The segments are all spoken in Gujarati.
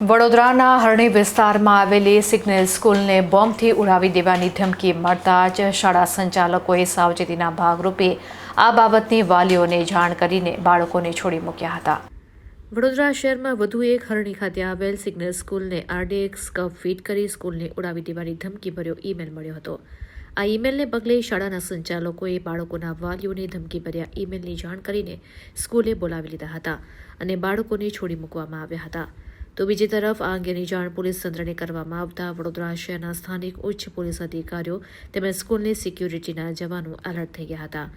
વડોદરાના હરણી વિસ્તારમાં આવેલી સિગ્નલ સ્કૂલને બોમ્બથી ઉડાવી દેવાની ધમકી મળતા જ શાળા સંચાલકોએ સાવચેતીના ભાગરૂપે આ બાબતની વાલીઓને જાણ કરીને બાળકોને છોડી મૂક્યા હતા. વડોદરા શહેરમાં વધુ એક હરણી ખાતે આવેલ સિગ્નલ સ્કૂલને આરડીએક્સ કપ ફીટ કરી સ્કૂલને ઉડાવી દેવાની ધમકી ભર્યો ઈમેલ મળ્યો હતો. આ ઈમેલને પગલે શાળાના સંચાલકોએ બાળકોના વાલીઓને ધમકી ભર્યા ઈમેલની જાણ કરીને સ્કૂલે બોલાવી લીધા હતા અને બાળકોને છોડી મૂકવામાં આવ્યા હતા. તો બીજી તરફ આ અંગેની જાણ પોલીસ તંત્રને કરવામાં આવતા વડોદરા શહેરના સ્થાનિક ઉચ્ચ પોલીસ અધિકારીઓ તેમજ સ્કૂલની સિક્યુરિટીના જવાનો એલર્ટ થઈ ગયા હતા.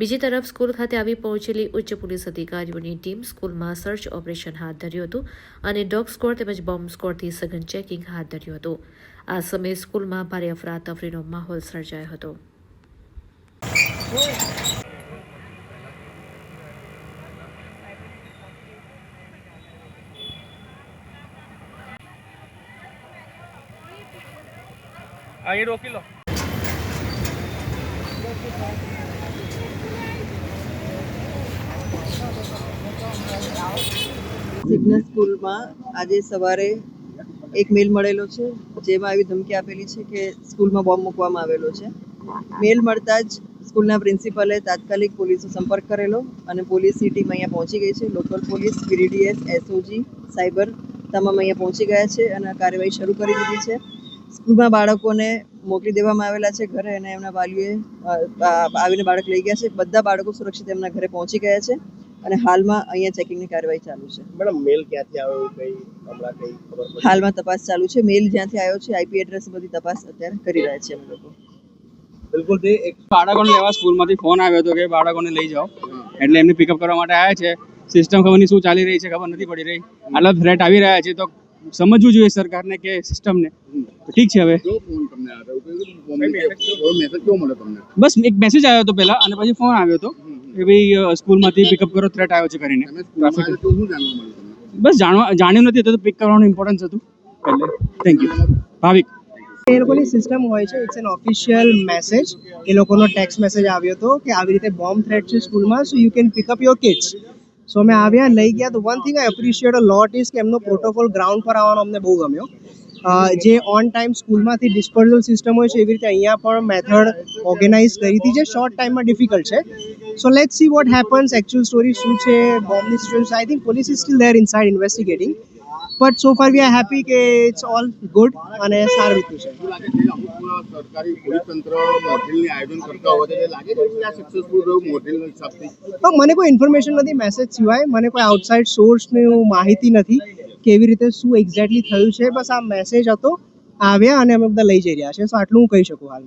બીજી તરફ સ્કૂલ ખાતે આવી પહોંચેલી ઉચ્ચ પોલીસ અધિકારીઓની ટીમ સ્કૂલમાં સર્ચ ઓપરેશન હાથ ધર્યું હતું અને ડોગ સ્કોડ તેમજ બોમ્બ સ્કોડથી સઘન ચેકિંગ હાથ ધર્યું હતું. આ સમયે સ્કૂલમાં ભારે અફરાતફરીનો માહોલ સર્જાયો હતો. અહીં રોકી લો. સિગ્નલ સ્કૂલમાં આજે સવારે એક મેલ મળેલો છે, જેમાં આવી ધમકી આપેલી છે કે સ્કૂલમાં બોમ્બ મૂકવામાં આવેલો છે. મેલ મળતા જ સ્કૂલના પ્રિન્સિપલે તાત્કાલિક પોલીસનો સંપર્ક કરેલો અને પોલીસની ટીમ અહીંયા પહોંચી ગઈ છે. Local police PDDS SOG, cyber, તમામ અહીંયા પહોંચી ગયા છે અને કાર્યવાહી શરૂ કરી દીધી છે. સ્કૂલમાં બાળકોને મોકલી દેવામાં આવેલા છે ઘરે અને એમના વાલીઓએ આવીને બાળક લઈ ગયા છે. બધા બાળકો સુરક્ષિત એમના ઘરે પહોંચી ગયા છે અને હાલમાં અહીંયા ચેકિંગની કાર્યવાહી ચાલુ છે. મેડમ મેલ ક્યાંથી આવ્યો? કઈ હમણાં કઈ ખબર હાલમાં તપાસ ચાલુ છે. મેલ જ્યાંથી આવ્યો છે આઈપી એડ્રેસ બધી તપાસ અત્યારે કરી રહ્યા છે અમે લોકો. બિલકુલ તે એક બાળકોને લેવા સ્કૂલમાંથી ફોન આવ્યો હતો કે બાળકોને લઈ જાઓ. એટલે એમને પિકઅપ કરવા માટે આવ્યા છે. સિસ્ટમ ખબર નહીં શું ચાલી રહી છે ખબર નથી પડી રહી. આટલા થ્રેટ આવી રહ્યા છે. તો સમજવું જોઈએ સરકારને કે સિસ્ટમને. ઠીક છે હવે. કેવો ફોન તમને આવ્યો? કયો મેસેજ કેવો મળ્યો તમને? બસ એક મેસેજ આવ્યો હતો પહેલા અને પછી ફોન આવ્યો હતો. કે ભાઈ સ્કૂલમાંથી પિકઅપ કરો થ્રેટ આવ્યો છે કરીને. બસ જાણવા જાણ્યું નથી તો પિક કરવાનું ઇમ્પોર્ટન્સ હતું એટલે થેન્ક યુ ભાવિક. એ લોકોની સિસ્ટમ હોય છે ઇટ્સ એન ઓફિશિયલ મેસેજ એ લોકોનો ટેક્સ્ટ મેસેજ આવ્યો હતો કે આવી રીતે બોમ્બ થ્રેટ છે સ્કૂલમાં so you can pick up your kids so અમે આવ્યા, લઈ ગયા. તો one thing I appreciate a lot is કે એમનો પ્રોટોકોલ ગ્રાઉન્ડ પર આવવાનો અમને બહુ ગમ્યો. જે ઓન ટાઈમ સ્કૂલમાંથી ડિસ્પોઝલ સિસ્ટમ હોય છે, એવી રીતે અહીંયા પણ મેથડ ઓર્ગેનાઇઝ કરી હતી, જે શોર્ટ ટાઈમમાં ડિફિકલ્ટ છે. So let see what happens actual story શું છે? બોમ્બની situation I think police is still there inside investigating but so far we are happy કે ઇટ્સ ઓલ ગુડ અને સારું રીતનું છે. મને કોઈ ઇન્ફોર્મેશન નથી મેસેજ સિવાય મને કોઈ આઉટસાઇડ સોર્સની માહિતી નથી કેવી રીતે શું એક્ઝેક્ટલી થયું છે. બસ આ મેસેજ હતો આવ્યા અને અમે બધા લઈ જઈ રહ્યા છે સો આટલું હું કહી શકું હાલમાં.